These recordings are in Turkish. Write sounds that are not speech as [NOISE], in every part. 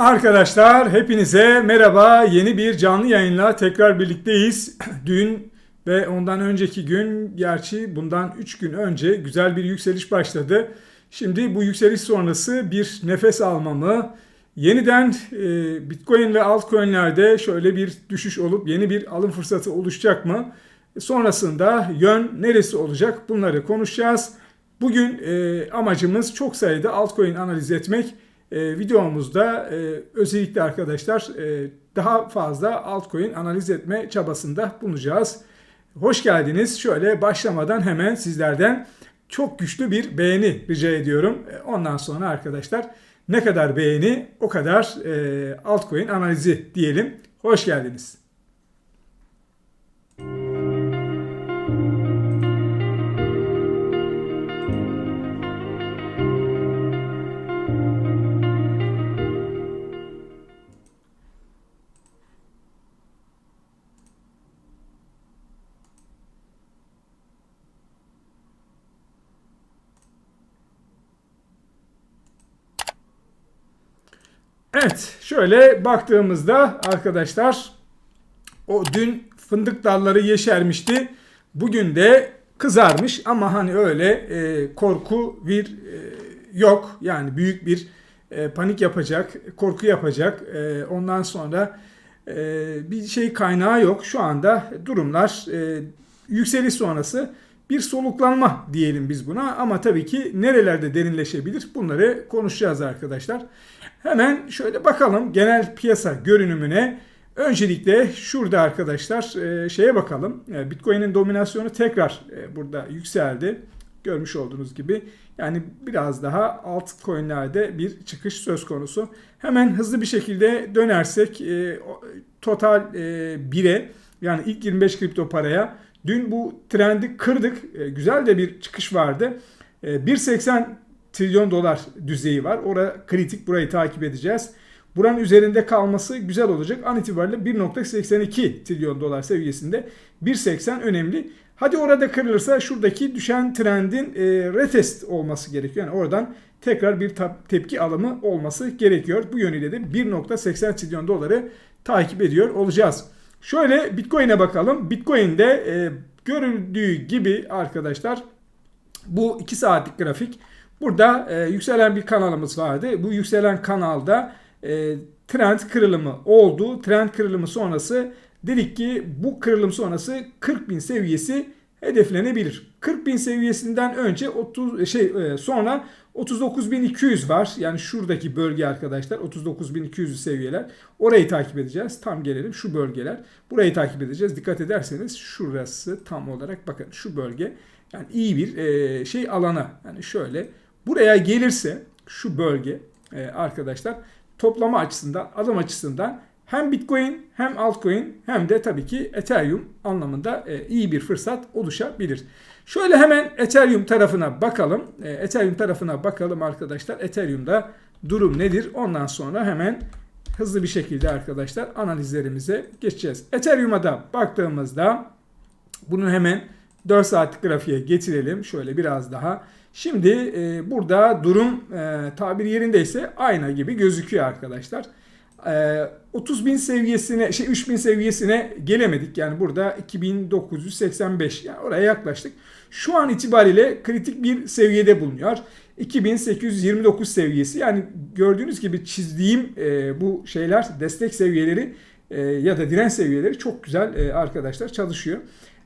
Arkadaşlar hepinize merhaba. Yeni bir canlı yayınla tekrar birlikteyiz. [CLEARS THROAT] Dün ve ondan önceki gün gerçi bundan 3 gün önce güzel bir yükseliş başladı. Şimdi bu yükseliş sonrası bir nefes almamı, yeniden e, Bitcoin ve altcoin'lerde şöyle bir düşüş olup yeni bir alım fırsatı oluşacak mı? Sonrasında yön neresi olacak? Bunları konuşacağız. Bugün e, amacımız çok sayıda altcoin analiz etmek. E, videomuzda e, özellikle arkadaşlar e, daha fazla altcoin analiz etme çabasında bulunacağız. Hoş geldiniz. Şöyle başlamadan hemen sizlerden çok güçlü bir beğeni rica ediyorum. E, Ondan sonra arkadaşlar ne kadar beğeni o kadar e, altcoin analizi diyelim. Hoş geldiniz. Evet, şöyle baktığımızda arkadaşlar o dün fındık dalları yeşermişti. Bugün de kızarmış ama hani öyle e, korku bir e, yok. Yani büyük bir e, panik yapacak, korku yapacak. E, ondan sonra e, bir şey kaynağı yok. Şu anda durumlar e, yükseliş sonrası bir soluklanma diyelim biz buna ama tabii ki nerelerde derinleşebilir bunları konuşacağız arkadaşlar. Hemen şöyle bakalım genel piyasa görünümüne. Öncelikle şurada arkadaşlar e, şeye bakalım. E, Bitcoin'in dominasyonu tekrar e, burada yükseldi. Görmüş olduğunuz gibi. Yani biraz daha altcoin'lerde bir çıkış söz konusu. Hemen hızlı bir şekilde dönersek total 1'e yani ilk 25 kripto paraya dün bu trendi kırdık. Güzel de bir çıkış vardı. 1.80 trilyon dolar düzeyi var. Ora kritik burayı takip edeceğiz. Buranın üzerinde kalması güzel olacak. An itibariyle 1.82 trilyon dolar seviyesinde 1.80 önemli. Hadi orada kırılırsa şuradaki düşen trendin e, retest olması gerekiyor. Yani oradan tekrar bir tepki alımı olması gerekiyor. Bu yönüyle de 1.80 trilyon doları takip ediyor olacağız. Şöyle Bitcoin'e bakalım. Bitcoin'de e, görüldüğü gibi arkadaşlar bu 2 saatlik grafik Burada e, yükselen bir kanalımız vardı. Bu yükselen kanalda e, trend kırılımı oldu. Trend kırılımı sonrası dedik ki bu kırılım sonrası 40 bin seviyesi hedeflenebilir. 40 bin seviyesinden önce 30 şey e, sonra 39.200 var. Yani şuradaki bölge arkadaşlar 39.200 seviyeler. Orayı takip edeceğiz. Tam gelelim şu bölgeler. Burayı takip edeceğiz. Dikkat ederseniz şurası tam olarak bakın şu bölge yani iyi bir e, şey alana. Yani şöyle Buraya gelirse şu bölge e, arkadaşlar toplama açısından, adım açısından hem Bitcoin hem altcoin hem de tabii ki Ethereum anlamında e, iyi bir fırsat oluşabilir. Şöyle hemen Ethereum tarafına bakalım. E, Ethereum tarafına bakalım arkadaşlar. Ethereum'da durum nedir? Ondan sonra hemen hızlı bir şekilde arkadaşlar analizlerimize geçeceğiz. Ethereum'a da baktığımızda bunu hemen 4 saatlik grafiğe getirelim. Şöyle biraz daha. Şimdi e, burada durum e, tabir yerindeyse ayna gibi gözüküyor arkadaşlar. E, 30 bin seviyesine, şey 3 bin seviyesine gelemedik. Yani burada 2985 yani oraya yaklaştık. Şu an itibariyle kritik bir seviyede bulunuyor. 2829 seviyesi yani gördüğünüz gibi çizdiğim e, bu şeyler destek seviyeleri e, ya da direnç seviyeleri çok güzel e, arkadaşlar çalışıyor.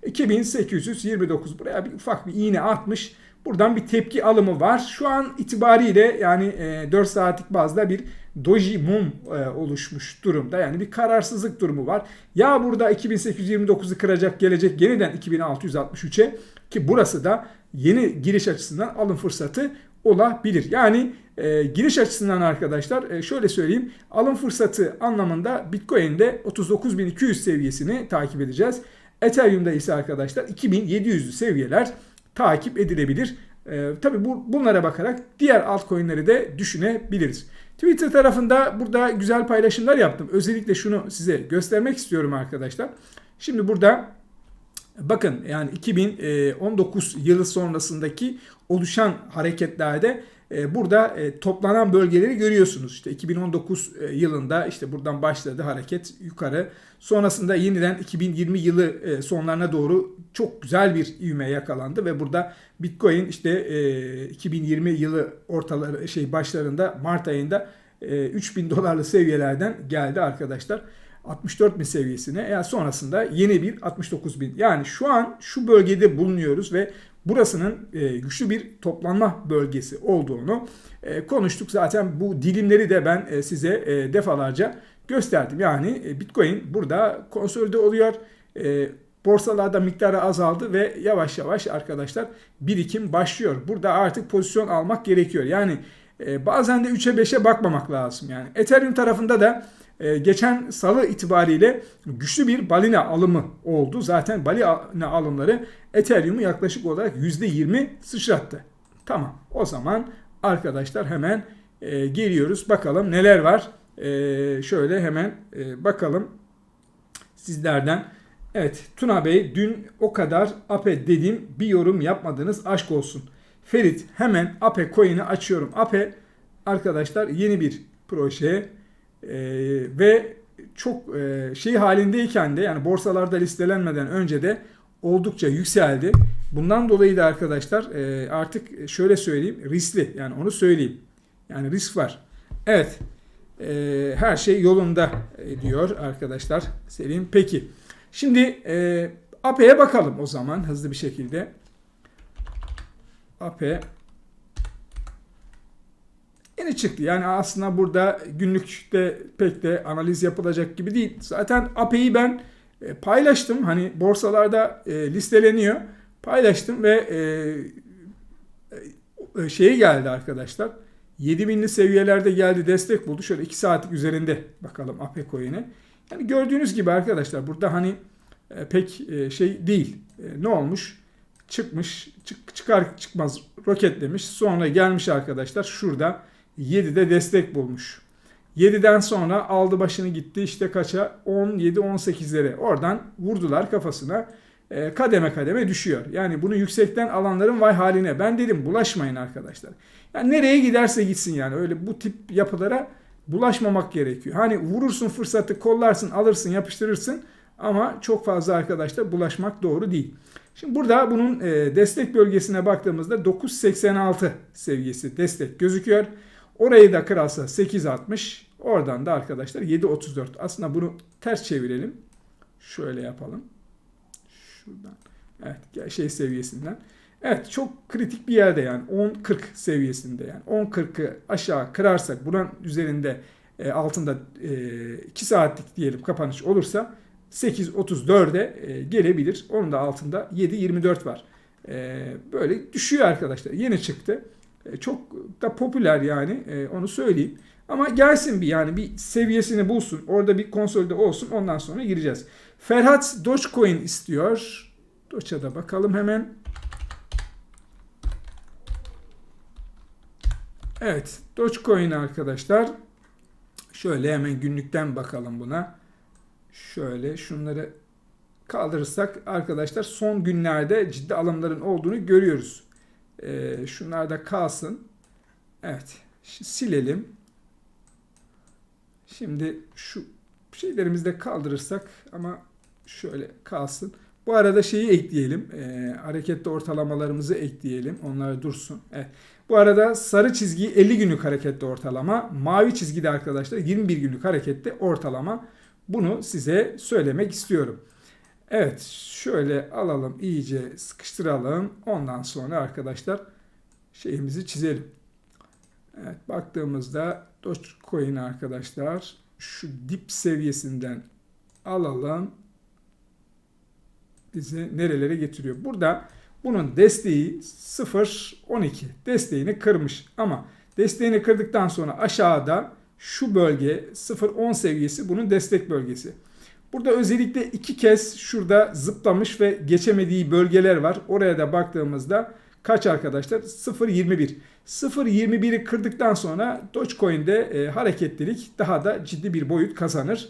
2829 buraya bir ufak bir iğne atmış. Buradan bir tepki alımı var. Şu an itibariyle yani e, 4 saatlik bazda bir doji mum e, oluşmuş durumda. Yani bir kararsızlık durumu var. Ya burada 2829'u kıracak gelecek yeniden 2663'e ki burası da yeni giriş açısından alım fırsatı olabilir. Yani e, giriş açısından arkadaşlar e, şöyle söyleyeyim. Alım fırsatı anlamında Bitcoin'de 39.200 seviyesini takip edeceğiz. Ethereum'da ise arkadaşlar 2700'lü seviyeler takip edilebilir. E, tabii bu, bunlara bakarak diğer altcoin'leri de düşünebiliriz. Twitter tarafında burada güzel paylaşımlar yaptım. Özellikle şunu size göstermek istiyorum arkadaşlar. Şimdi burada Bakın yani 2019 yılı sonrasındaki oluşan hareketlerde e, burada e, toplanan bölgeleri görüyorsunuz. İşte 2019 e, yılında işte buradan başladı hareket yukarı. Sonrasında yeniden 2020 yılı e, sonlarına doğru çok güzel bir ivme yakalandı ve burada Bitcoin işte e, 2020 yılı ortaları şey başlarında Mart ayında e, 3000 dolarlı seviyelerden geldi arkadaşlar. 64 bin seviyesine. Yani sonrasında yeni bir 69 bin. Yani şu an şu bölgede bulunuyoruz ve burasının e, güçlü bir toplanma bölgesi olduğunu e, konuştuk. Zaten bu dilimleri de ben e, size e, defalarca gösterdim. Yani e, Bitcoin burada konsolide oluyor. E, borsalarda miktarı azaldı ve yavaş yavaş arkadaşlar birikim başlıyor. Burada artık pozisyon almak gerekiyor. Yani e, bazen de 3'e 5'e bakmamak lazım. Yani Ethereum tarafında da e, geçen salı itibariyle güçlü bir balina alımı oldu. Zaten balina alımları Ethereum'u yaklaşık olarak %20 sıçrattı. Tamam o zaman arkadaşlar hemen e, geliyoruz. Bakalım neler var. E, şöyle hemen e, bakalım sizlerden. Evet Tuna Bey dün o kadar APE dedim bir yorum yapmadınız aşk olsun. Ferit hemen APE coin'i açıyorum. APE arkadaşlar yeni bir proje e, ve çok e, şey halindeyken de yani borsalarda listelenmeden önce de oldukça yükseldi. Bundan dolayı da arkadaşlar e, artık şöyle söyleyeyim riskli yani onu söyleyeyim. Yani risk var. Evet e, her şey yolunda e, diyor arkadaşlar Selim. Peki şimdi e, AP'ye bakalım o zaman hızlı bir şekilde. AP yeni çıktı. Yani aslında burada günlükte pek de analiz yapılacak gibi değil. Zaten AP'yi ben e, paylaştım. Hani borsalarda e, listeleniyor. Paylaştım ve şeye geldi arkadaşlar. 7000'li seviyelerde geldi destek buldu. Şöyle 2 saatlik üzerinde bakalım AP coin'e. Yani gördüğünüz gibi arkadaşlar burada hani pek şey değil. Ne olmuş? Çıkmış, çık, çıkar çıkmaz roketlemiş. Sonra gelmiş arkadaşlar şurada 7'de destek bulmuş. 7'den sonra aldı başını gitti işte kaça 17-18'lere oradan vurdular kafasına e, kademe kademe düşüyor. Yani bunu yüksekten alanların vay haline ben dedim bulaşmayın arkadaşlar. Yani nereye giderse gitsin yani öyle bu tip yapılara bulaşmamak gerekiyor. Hani vurursun fırsatı kollarsın alırsın yapıştırırsın ama çok fazla arkadaşlar bulaşmak doğru değil. Şimdi burada bunun e, destek bölgesine baktığımızda 9.86 seviyesi destek gözüküyor. Orayı da kırarsa 8.60 oradan da arkadaşlar 7.34 aslında bunu ters çevirelim. Şöyle yapalım. Şuradan. Evet şey seviyesinden. Evet çok kritik bir yerde yani 10.40 seviyesinde yani 10.40'ı aşağı kırarsak bunun üzerinde e, altında e, 2 saatlik diyelim kapanış olursa 8.34'e e, gelebilir. Onun da altında 7.24 var. E, böyle düşüyor arkadaşlar. Yeni çıktı. E, çok da popüler yani e, onu söyleyeyim. Ama gelsin bir yani bir seviyesini bulsun. Orada bir konsolde olsun. Ondan sonra gireceğiz. Ferhat Dogecoin istiyor. Doge'a da bakalım hemen. Evet. Dogecoin arkadaşlar. Şöyle hemen günlükten bakalım buna. Şöyle şunları kaldırırsak arkadaşlar son günlerde ciddi alımların olduğunu görüyoruz. Ee, şunlar da kalsın. Evet. Silelim. Şimdi şu şeylerimizi de kaldırırsak ama şöyle kalsın. Bu arada şeyi ekleyelim. E, hareketli ortalamalarımızı ekleyelim. Onlar dursun. Evet. Bu arada sarı çizgi 50 günlük hareketli ortalama. Mavi çizgi de arkadaşlar 21 günlük hareketli ortalama. Bunu size söylemek istiyorum. Evet şöyle alalım iyice sıkıştıralım. Ondan sonra arkadaşlar şeyimizi çizelim. Evet baktığımızda Dogecoin arkadaşlar şu dip seviyesinden alalım. Bizi nerelere getiriyor? Burada bunun desteği 0.12 desteğini kırmış ama desteğini kırdıktan sonra aşağıda şu bölge 0.10 seviyesi bunun destek bölgesi. Burada özellikle iki kez şurada zıplamış ve geçemediği bölgeler var. Oraya da baktığımızda kaç arkadaşlar? 0.21. 0.21'i kırdıktan sonra Dogecoin'de e, hareketlilik daha da ciddi bir boyut kazanır.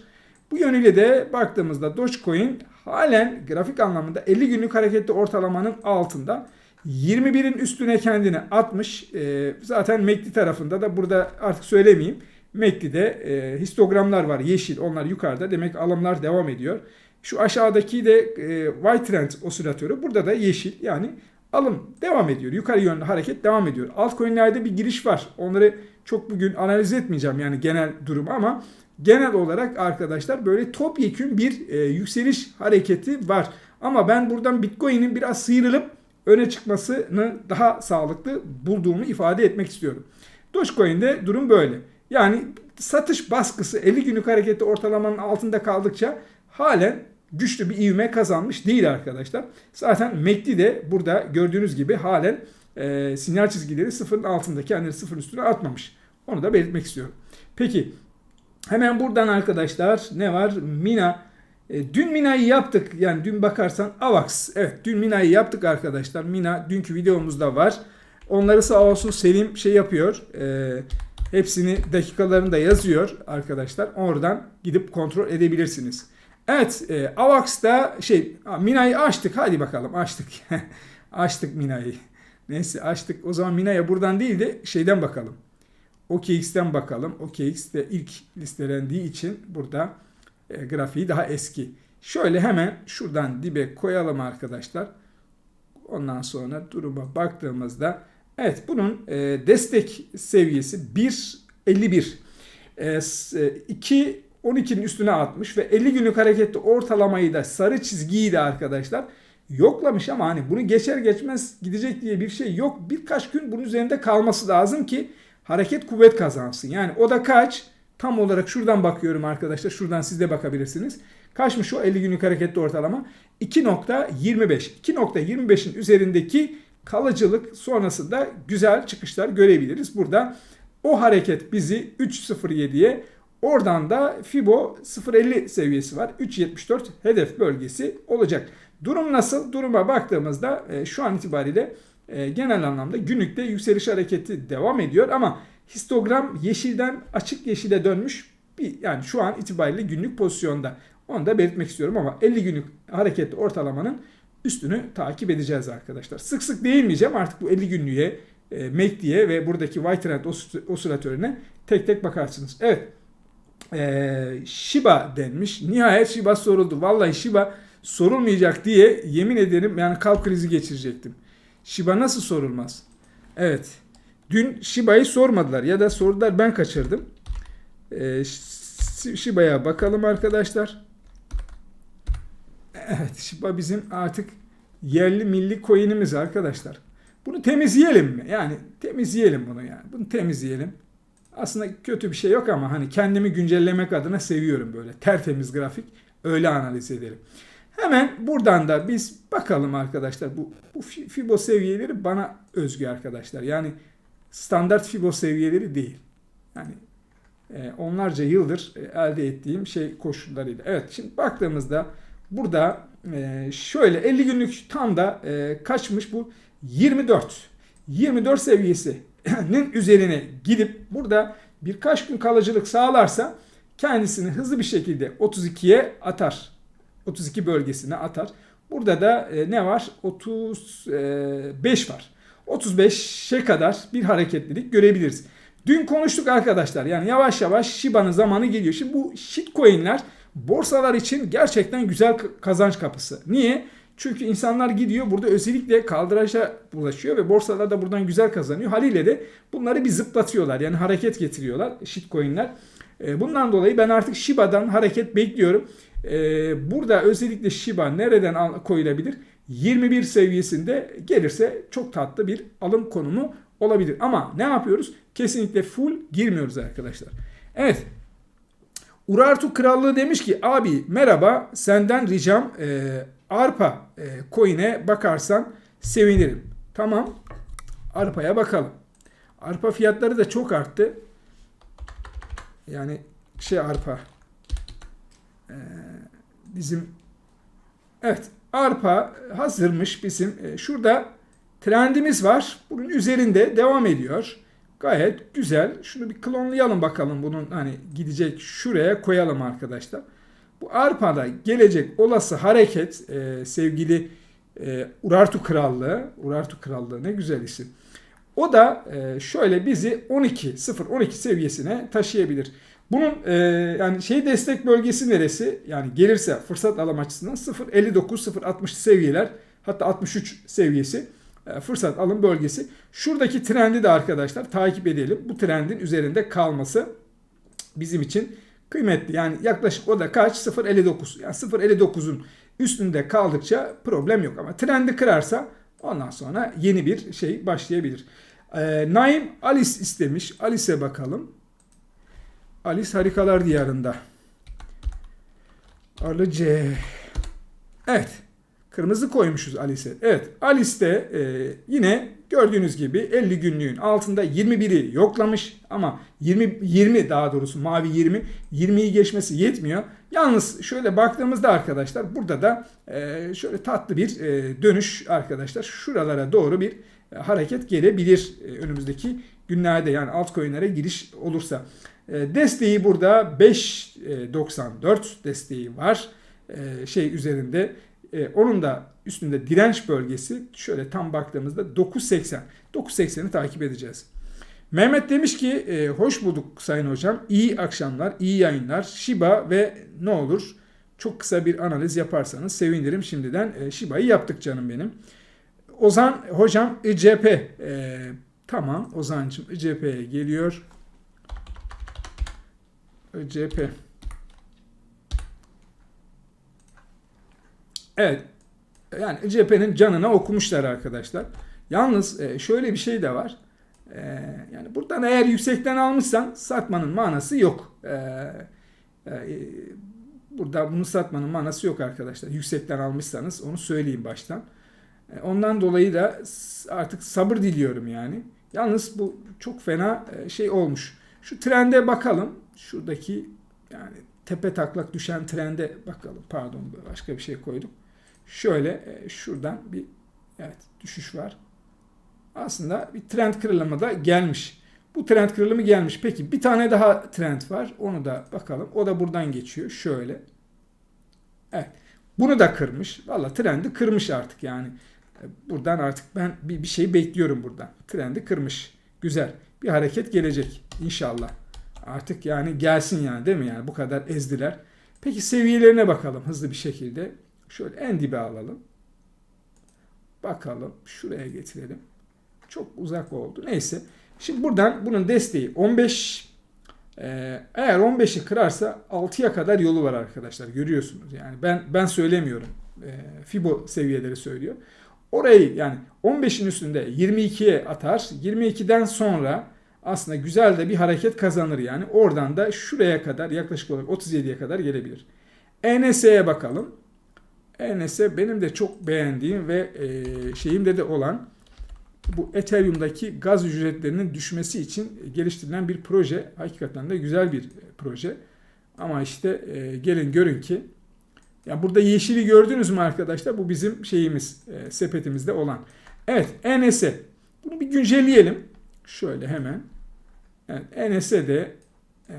Bu yönüyle de baktığımızda Dogecoin halen grafik anlamında 50 günlük hareketli ortalamanın altında. 21'in üstüne kendini atmış. Ee, zaten MACD tarafında da burada artık söylemeyeyim. MACD'de e, histogramlar var yeşil onlar yukarıda demek alımlar devam ediyor. Şu aşağıdaki de e, Y trend osilatörü burada da yeşil yani alım devam ediyor. Yukarı yönlü hareket devam ediyor. Altcoin'lerde bir giriş var. Onları çok bugün analiz etmeyeceğim yani genel durum ama genel olarak arkadaşlar böyle topyekün bir e, yükseliş hareketi var. Ama ben buradan Bitcoin'in biraz sıyrılıp öne çıkmasını daha sağlıklı bulduğumu ifade etmek istiyorum. Dogecoin'de durum böyle. Yani satış baskısı 50 günlük harekette ortalamanın altında kaldıkça halen güçlü bir ivme kazanmış değil arkadaşlar. Zaten MACD de burada gördüğünüz gibi halen e, sinyal çizgileri sıfırın altında kendini sıfır üstüne atmamış. Onu da belirtmek istiyorum. Peki hemen buradan arkadaşlar ne var? Mina e, dün Mina'yı yaptık. Yani dün bakarsan AVAX. Evet dün Mina'yı yaptık arkadaşlar. Mina dünkü videomuzda var. Onları sağ olsun Selim şey yapıyor. E, hepsini dakikalarında yazıyor arkadaşlar. Oradan gidip kontrol edebilirsiniz. Evet e, AVAX'da şey Mina'yı açtık. Hadi bakalım açtık. [LAUGHS] açtık Mina'yı. Neyse açtık. O zaman Mina'ya buradan değil de şeyden bakalım. OKX'ten bakalım. OKX de ilk listelendiği için burada e, grafiği daha eski. Şöyle hemen şuradan dibe koyalım arkadaşlar. Ondan sonra duruma baktığımızda evet bunun e, destek seviyesi 1.51. E, 2 12'nin üstüne atmış ve 50 günlük hareketli ortalamayı da sarı çizgiyi de arkadaşlar yoklamış ama hani bunu geçer geçmez gidecek diye bir şey yok. Birkaç gün bunun üzerinde kalması lazım ki hareket kuvvet kazansın. Yani o da kaç? Tam olarak şuradan bakıyorum arkadaşlar. Şuradan siz de bakabilirsiniz. Kaçmış o 50 günlük hareketli ortalama? 2.25. 2.25'in üzerindeki kalıcılık sonrasında güzel çıkışlar görebiliriz. Burada o hareket bizi 3.07'ye oradan da Fibo 0.50 seviyesi var. 3.74 hedef bölgesi olacak. Durum nasıl? Duruma baktığımızda e, şu an itibariyle e, genel anlamda günlükte yükseliş hareketi devam ediyor ama histogram yeşilden açık yeşile dönmüş. Bir, yani şu an itibariyle günlük pozisyonda. Onu da belirtmek istiyorum ama 50 günlük hareketli ortalamanın üstünü takip edeceğiz arkadaşlar. Sık sık değinmeyeceğim artık bu 50 günlüğe, e, MACD'ye ve buradaki White Trend osilatörüne tek tek bakarsınız. Evet. E, Shiba denmiş. Nihayet Shiba soruldu. Vallahi Shiba sorulmayacak diye yemin ederim yani kalp krizi geçirecektim. Shiba nasıl sorulmaz? Evet. Dün Shiba'yı sormadılar ya da sordular ben kaçırdım. Ee, Shiba'ya bakalım arkadaşlar. Evet Shiba bizim artık yerli milli coin'imiz arkadaşlar. Bunu temizleyelim mi? Yani temizleyelim bunu yani. Bunu temizleyelim. Aslında kötü bir şey yok ama hani kendimi güncellemek adına seviyorum böyle. Tertemiz grafik. Öyle analiz edelim. Hemen buradan da biz bakalım arkadaşlar. Bu, bu Fibo seviyeleri bana özgü arkadaşlar. Yani standart Fibo seviyeleri değil. Yani e, onlarca yıldır e, elde ettiğim şey koşullarıyla. Evet şimdi baktığımızda burada e, şöyle 50 günlük tam da e, kaçmış bu 24. 24 seviyesinin üzerine gidip burada birkaç gün kalıcılık sağlarsa kendisini hızlı bir şekilde 32'ye atar. 32 bölgesine atar. Burada da e, ne var? 35 var. 35'e kadar bir hareketlilik görebiliriz. Dün konuştuk arkadaşlar. Yani yavaş yavaş Shiba'nın zamanı geliyor. Şimdi bu shitcoin'ler borsalar için gerçekten güzel kazanç kapısı. Niye? Çünkü insanlar gidiyor burada özellikle kaldıraça bulaşıyor ve borsalar da buradan güzel kazanıyor. Haliyle de bunları bir zıplatıyorlar. Yani hareket getiriyorlar shitcoin'ler. E, bundan dolayı ben artık Shiba'dan hareket bekliyorum. E, burada özellikle Shiba nereden koyulabilir? 21 seviyesinde gelirse çok tatlı bir alım konumu olabilir. Ama ne yapıyoruz? Kesinlikle full girmiyoruz arkadaşlar. Evet. Urartu Krallığı demiş ki abi merhaba senden ricam e, arpa e, coin'e bakarsan sevinirim. Tamam. Arpa'ya bakalım. Arpa fiyatları da çok arttı. Yani şey arpa. E, bizim evet arpa hazırmış bizim. E, şurada trendimiz var. Bunun üzerinde devam ediyor. Gayet güzel. Şunu bir klonlayalım bakalım bunun hani gidecek şuraya koyalım arkadaşlar. Bu arpada gelecek olası hareket e, sevgili e, Urartu Krallığı, Urartu Krallığı ne güzel isim. O da e, şöyle bizi 12 0 12 seviyesine taşıyabilir. Bunun e, yani şey destek bölgesi neresi? Yani gelirse fırsat alım açısından 0 59 0 60 seviyeler hatta 63 seviyesi fırsat alım bölgesi. Şuradaki trendi de arkadaşlar takip edelim. Bu trendin üzerinde kalması bizim için kıymetli. Yani yaklaşık o da kaç? 0.59. Yani 0.59'un üstünde kaldıkça problem yok ama trendi kırarsa ondan sonra yeni bir şey başlayabilir. Ee, Naim Alice istemiş. Alice'e bakalım. Alice Harikalar Diyarında. Alice. Evet. Kırmızı koymuşuz Alice'e. Evet. Alice'de e, yine gördüğünüz gibi 50 günlüğün altında 21'i yoklamış ama 20 20 daha doğrusu mavi 20 20'yi geçmesi yetmiyor. Yalnız şöyle baktığımızda arkadaşlar burada da e, şöyle tatlı bir e, dönüş arkadaşlar. Şuralara doğru bir e, hareket gelebilir e, önümüzdeki günlerde yani altcoin'lere giriş olursa. E, desteği burada 5.94 desteği var. E, şey üzerinde e, onun da üstünde direnç bölgesi şöyle tam baktığımızda 9.80. 9.80'i takip edeceğiz. Mehmet demiş ki e, hoş bulduk sayın hocam. İyi akşamlar, iyi yayınlar. Shiba ve ne olur çok kısa bir analiz yaparsanız sevinirim şimdiden. E, Shiba'yı yaptık canım benim. Ozan hocam ICP. E, tamam Ozan'cığım ICP'ye geliyor. ICP. Evet. Yani cephenin canına okumuşlar arkadaşlar. Yalnız e, şöyle bir şey de var. E, yani buradan eğer yüksekten almışsan satmanın manası yok. E, burada bunu satmanın manası yok arkadaşlar. Yüksekten almışsanız onu söyleyeyim baştan. Ondan dolayı da artık sabır diliyorum yani. Yalnız bu çok fena şey olmuş. Şu trende bakalım. Şuradaki yani tepe taklak düşen trende bakalım. Pardon başka bir şey koydum. Şöyle e, şuradan bir evet düşüş var. Aslında bir trend kırılımı da gelmiş. Bu trend kırılımı gelmiş. Peki bir tane daha trend var. Onu da bakalım. O da buradan geçiyor. Şöyle. Evet. Bunu da kırmış. Valla trendi kırmış artık yani. E, buradan artık ben bir, bir şey bekliyorum buradan. Trendi kırmış. Güzel. Bir hareket gelecek inşallah. Artık yani gelsin yani değil mi yani bu kadar ezdiler. Peki seviyelerine bakalım hızlı bir şekilde. Şöyle en dibe alalım. Bakalım şuraya getirelim. Çok uzak oldu. Neyse. Şimdi buradan bunun desteği 15 ee, eğer 15'i kırarsa 6'ya kadar yolu var arkadaşlar. Görüyorsunuz. Yani ben ben söylemiyorum. Ee, Fibo seviyeleri söylüyor. Orayı yani 15'in üstünde 22'ye atar. 22'den sonra aslında güzel de bir hareket kazanır yani. Oradan da şuraya kadar yaklaşık olarak 37'ye kadar gelebilir. ENS'ye bakalım. ENS benim de çok beğendiğim ve e, şeyimde de olan bu Ethereum'daki gaz ücretlerinin düşmesi için geliştirilen bir proje. Hakikaten de güzel bir proje. Ama işte e, gelin görün ki ya burada yeşili gördünüz mü arkadaşlar? Bu bizim şeyimiz, e, sepetimizde olan. Evet, ENS. Bunu bir güncelleyelim. Şöyle hemen. Evet, ENS de e,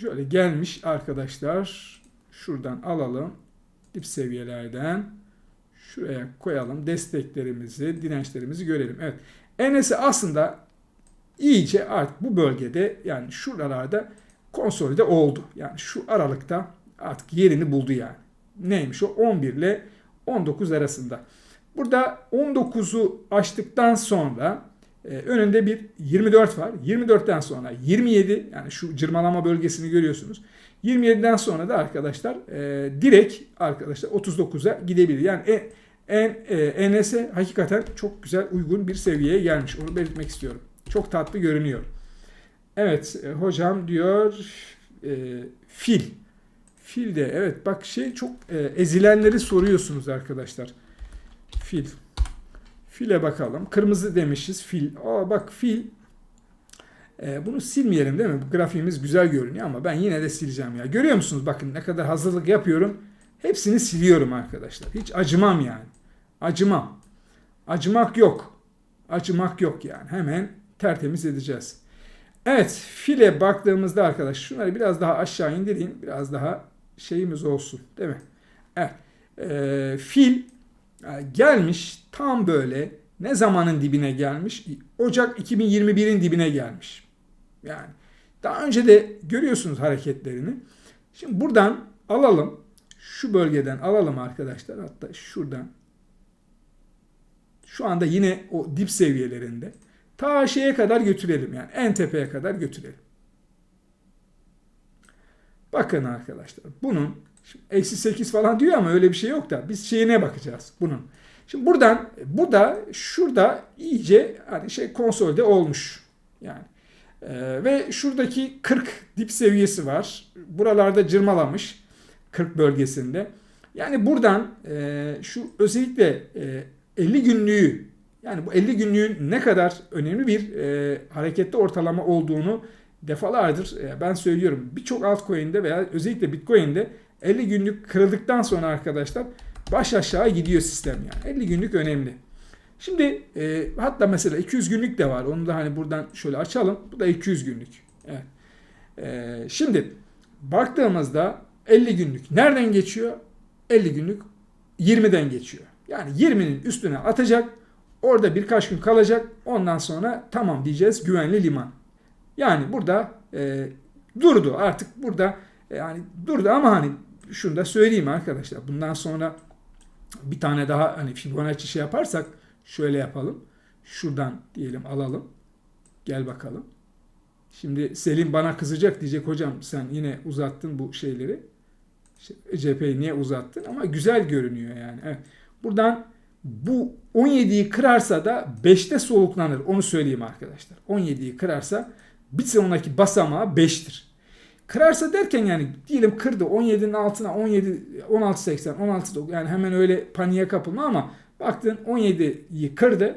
şöyle gelmiş arkadaşlar. Şuradan alalım. Dip seviyelerden. Şuraya koyalım. Desteklerimizi, dirençlerimizi görelim. Evet. NS'i aslında iyice artık bu bölgede yani şuralarda konsolide oldu. Yani şu aralıkta artık yerini buldu yani. Neymiş o? 11 ile 19 arasında. Burada 19'u açtıktan sonra e, önünde bir 24 var. 24'ten sonra 27 yani şu cırmalama bölgesini görüyorsunuz. 27'den sonra da arkadaşlar e, direkt arkadaşlar 39'a gidebilir. Yani en, en e, NS hakikaten çok güzel uygun bir seviyeye gelmiş. Onu belirtmek istiyorum. Çok tatlı görünüyor. Evet e, hocam diyor e, fil. Fil de evet bak şey çok e, ezilenleri soruyorsunuz arkadaşlar. Fil. File bakalım. Kırmızı demişiz fil. Aa bak fil e, bunu silmeyelim değil mi? Bu grafiğimiz güzel görünüyor ama ben yine de sileceğim ya. Görüyor musunuz? Bakın ne kadar hazırlık yapıyorum. Hepsini siliyorum arkadaşlar. Hiç acımam yani. Acımam. Acımak yok. Acımak yok yani. Hemen tertemiz edeceğiz. Evet file baktığımızda arkadaş şunları biraz daha aşağı indireyim. Biraz daha şeyimiz olsun değil mi? Evet. Ee, fil e, gelmiş tam böyle ne zamanın dibine gelmiş? Ocak 2021'in dibine gelmiş. Yani daha önce de görüyorsunuz hareketlerini. Şimdi buradan alalım. Şu bölgeden alalım arkadaşlar. Hatta şuradan. Şu anda yine o dip seviyelerinde. Ta şeye kadar götürelim yani. En tepeye kadar götürelim. Bakın arkadaşlar. Bunun eksi 8 falan diyor ama öyle bir şey yok da biz şeyine bakacağız bunun. Şimdi buradan bu da şurada iyice hani şey konsolde olmuş. Yani ee, ve şuradaki 40 dip seviyesi var. Buralarda cırmalamış 40 bölgesinde. Yani buradan e, şu özellikle e, 50 günlüğü yani bu 50 günlüğün ne kadar önemli bir e, hareketli ortalama olduğunu defalardır e, ben söylüyorum. Birçok altcoin'de veya özellikle Bitcoin'de 50 günlük kırıldıktan sonra arkadaşlar baş aşağı gidiyor sistem yani. 50 günlük önemli. Şimdi e, hatta mesela 200 günlük de var. Onu da hani buradan şöyle açalım. Bu da 200 günlük. Evet. E, şimdi baktığımızda 50 günlük nereden geçiyor? 50 günlük 20'den geçiyor. Yani 20'nin üstüne atacak. Orada birkaç gün kalacak. Ondan sonra tamam diyeceğiz güvenli liman. Yani burada e, durdu artık burada e, yani durdu ama hani şunu da söyleyeyim arkadaşlar. Bundan sonra bir tane daha hani Fibonacci şey yaparsak Şöyle yapalım. Şuradan diyelim alalım. Gel bakalım. Şimdi Selim bana kızacak diyecek hocam sen yine uzattın bu şeyleri. cepheyi niye uzattın? Ama güzel görünüyor yani. Evet. Buradan bu 17'yi kırarsa da 5'te soluklanır. Onu söyleyeyim arkadaşlar. 17'yi kırarsa bir sonraki basamağı 5'tir. Kırarsa derken yani diyelim kırdı 17'nin altına 17 16.80 16 yani hemen öyle paniğe kapılma ama Baktın 17'yi kırdı.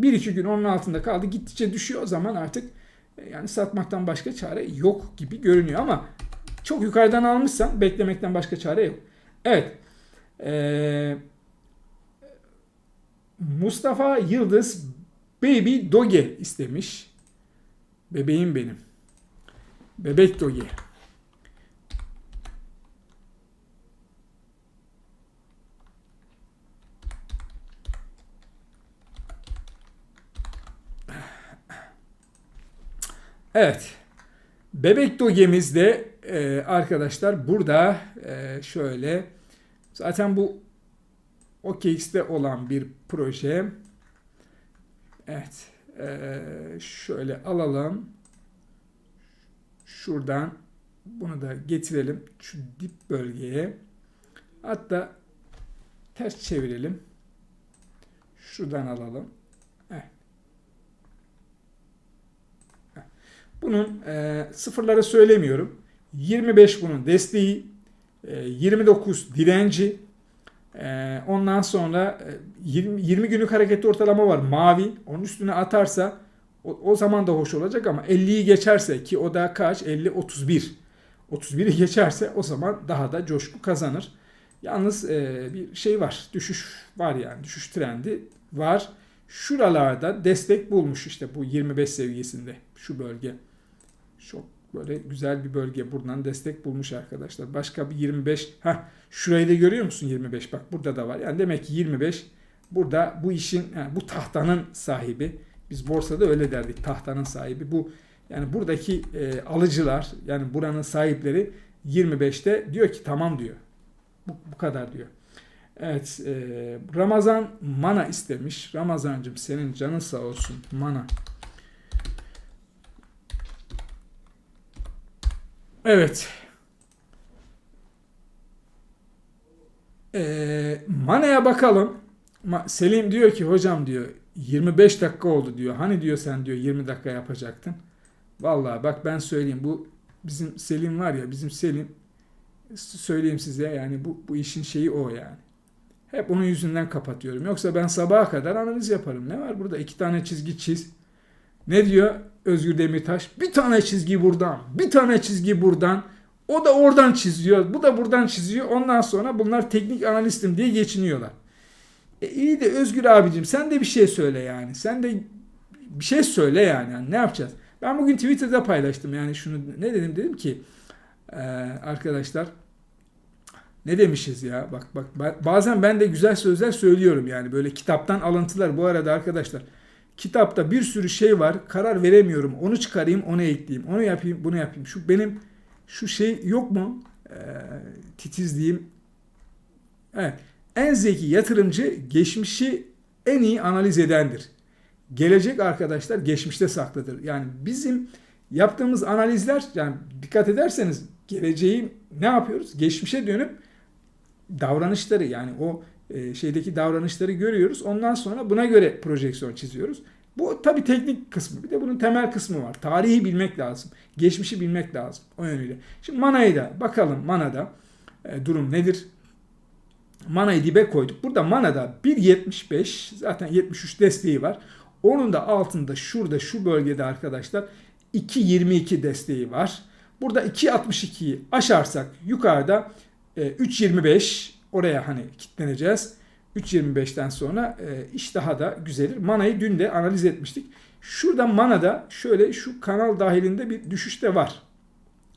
1-2 e, gün onun altında kaldı. Gittikçe düşüyor. O zaman artık e, yani satmaktan başka çare yok gibi görünüyor ama çok yukarıdan almışsan beklemekten başka çare yok. Evet. Ee, Mustafa Yıldız Baby Doge istemiş. Bebeğim benim. Bebek Doge. Evet. Bebek dogemizde e, arkadaşlar burada e, şöyle zaten bu OKX'te olan bir proje. Evet. E, şöyle alalım. Şuradan bunu da getirelim şu dip bölgeye. Hatta ters çevirelim. Şuradan alalım. Bunun e, sıfırları söylemiyorum. 25 bunun desteği, e, 29 direnci, e, ondan sonra e, 20, 20 günlük hareketli ortalama var mavi. Onun üstüne atarsa o, o zaman da hoş olacak ama 50'yi geçerse ki o da kaç? 50 31. 31'i geçerse o zaman daha da coşku kazanır. Yalnız e, bir şey var. Düşüş var yani. Düşüş trendi var. Şuralarda destek bulmuş işte bu 25 seviyesinde şu bölge. Çok böyle güzel bir bölge. Buradan destek bulmuş arkadaşlar. Başka bir 25. Ha şurayı da görüyor musun 25? Bak burada da var. Yani demek ki 25 burada bu işin yani bu tahtanın sahibi. Biz borsada öyle derdik. Tahtanın sahibi. Bu yani buradaki e, alıcılar yani buranın sahipleri 25'te diyor ki tamam diyor. Bu, bu kadar diyor. Evet, e, Ramazan mana istemiş. Ramazancım senin canın sağ olsun. Mana. Evet. Ee, Mane'ye bakalım. Selim diyor ki hocam diyor 25 dakika oldu diyor. Hani diyor sen diyor 20 dakika yapacaktın. Vallahi bak ben söyleyeyim bu bizim Selim var ya bizim Selim söyleyeyim size yani bu, bu işin şeyi o yani. Hep onun yüzünden kapatıyorum. Yoksa ben sabaha kadar analiz yaparım. Ne var burada? iki tane çizgi çiz. Ne diyor Özgür Demirtaş? Bir tane çizgi buradan, bir tane çizgi buradan. O da oradan çiziyor, bu da buradan çiziyor. Ondan sonra bunlar teknik analistim diye geçiniyorlar. E iyi de Özgür abicim sen de bir şey söyle yani. Sen de bir şey söyle yani. yani ne yapacağız? Ben bugün Twitter'da paylaştım yani şunu ne dedim dedim ki e, arkadaşlar ne demişiz ya bak bak ba- bazen ben de güzel sözler söylüyorum yani böyle kitaptan alıntılar bu arada arkadaşlar kitapta bir sürü şey var. Karar veremiyorum. Onu çıkarayım onu ekleyeyim. Onu yapayım bunu yapayım. Şu benim şu şey yok mu? Ee, titizliğim. Evet. En zeki yatırımcı geçmişi en iyi analiz edendir. Gelecek arkadaşlar geçmişte saklıdır. Yani bizim yaptığımız analizler yani dikkat ederseniz geleceği ne yapıyoruz? Geçmişe dönüp davranışları yani o e, şeydeki davranışları görüyoruz. Ondan sonra buna göre projeksiyon çiziyoruz. Bu tabii teknik kısmı. Bir de bunun temel kısmı var. Tarihi bilmek lazım. Geçmişi bilmek lazım. O yönüyle. Şimdi Mana'yı da bakalım Mana'da e, durum nedir? Mana'yı dibe koyduk. Burada Mana'da 1.75 zaten 73 desteği var. Onun da altında şurada şu bölgede arkadaşlar 2.22 desteği var. Burada 2.62'yi aşarsak yukarıda e, 3.25 oraya hani kitleneceğiz. 3.25'ten sonra e, iş daha da güzelir. Mana'yı dün de analiz etmiştik. Şurada Mana'da şöyle şu kanal dahilinde bir düşüş de var.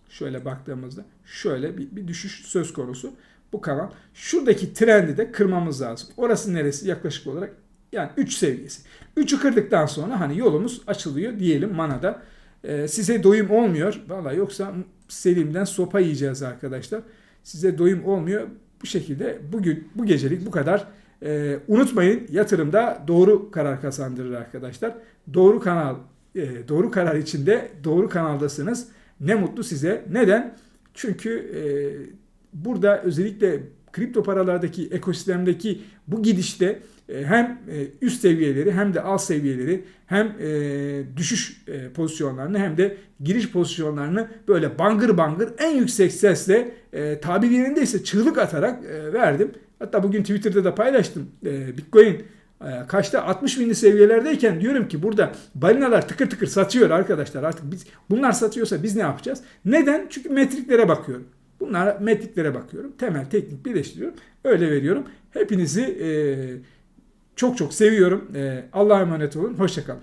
Şöyle baktığımızda şöyle bir, bir düşüş söz konusu. Bu kanal. Şuradaki trendi de kırmamız lazım. Orası neresi? Yaklaşık olarak yani 3 seviyesi. 3'ü kırdıktan sonra hani yolumuz açılıyor diyelim Mana'da. Ee, size doyum olmuyor. Valla yoksa Selim'den sopa yiyeceğiz arkadaşlar. Size doyum olmuyor. Bu şekilde bugün bu gecelik bu kadar. Ee, unutmayın yatırımda doğru karar kazandırır arkadaşlar. Doğru kanal, e, doğru karar içinde doğru kanaldasınız. Ne mutlu size. Neden? Çünkü e, burada özellikle kripto paralardaki ekosistemdeki bu gidişte e, hem e, üst seviyeleri hem de alt seviyeleri hem e, düşüş pozisyonlarını hem de giriş pozisyonlarını böyle bangır bangır en yüksek sesle tabir yerindeyse çığlık atarak verdim. Hatta bugün Twitter'da da paylaştım. Bitcoin kaçta 60 binli seviyelerdeyken diyorum ki burada balinalar tıkır tıkır satıyor arkadaşlar. Artık biz bunlar satıyorsa biz ne yapacağız? Neden? Çünkü metriklere bakıyorum. Bunlara metriklere bakıyorum. Temel teknik birleştiriyorum. Öyle veriyorum. Hepinizi e, çok çok seviyorum. E, Allah'a emanet olun. Hoşçakalın.